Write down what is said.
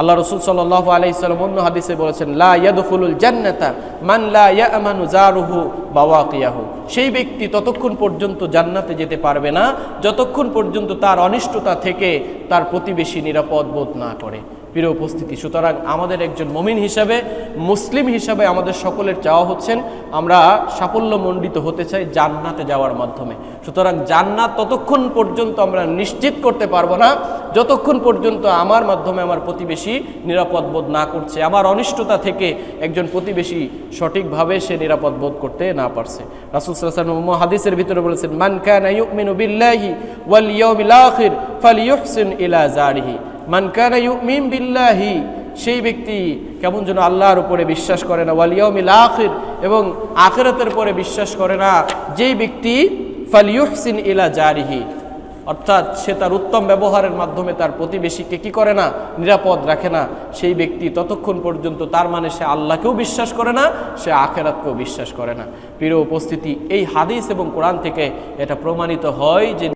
আল্লাহ রসুল সাল্লাহ আলাইসাল্লাম অন্য হাদিসে বলেছেন, লা ইয়াদখুলুল জান্নাতা মান লা ইয়ামানু জারুহু বাওয়াকিয়াহু। সেই ব্যক্তি ততক্ষণ পর্যন্ত জান্নাতে যেতে পারবে না, যতক্ষণ পর্যন্ত তার অনিষ্টতা থেকে তার প্রতিবেশী নিরাপদ বোধ না করে। প্রিয় উপস্থিতি, সুতরাং আমাদের একজন মমিন হিসাবে, মুসলিম হিসাবে আমাদের সকলের চাওয়া হচ্ছেন, আমরা সাফল্যমণ্ডিত হতে চাই জান্নাতে যাওয়ার মাধ্যমে। সুতরাং জান্নাত ততক্ষণ পর্যন্ত আমরা নিশ্চিত করতে পারব না, যতক্ষণ পর্যন্ত আমার মাধ্যমে আমার প্রতিবেশী নিরাপদ বোধ না করছে, আমার অনিষ্টতা থেকে একজন প্রতিবেশী সঠিকভাবে সে নিরাপদ বোধ করতে না পারছে। রাসূল হাদিসের ভিতরে বলেছেন, মান কানা ইউমিনু বিল্লাহি ওয়াল ইয়াউমিল আখির ফালইউহসিন ইলা জারিহি। মান কানা ইউমিন বিল্লাহি, সেই ব্যক্তি কেমন যেন আল্লাহর উপরে বিশ্বাস করে না, ওয়াল ইয়াউমিল আখির, এবং আখিরাতের পরে বিশ্বাস করে না। যেই ব্যক্তি ফালইউহসিন ইলা জারিহি, অর্থাৎ সে তার উত্তম ব্যবহারের মাধ্যমে তার প্রতিবেশীকে কি করে না, নিরাপদ রাখে না, সেই ব্যক্তি ততক্ষণ পর্যন্ত তার মানে সে আল্লাহকেও বিশ্বাস করে না, সে আখেরাতকেও বিশ্বাস করে না। প্রিয় উপস্থিতি, এই হাদিস এবং কোরআন থেকে এটা প্রমাণিত হয় যে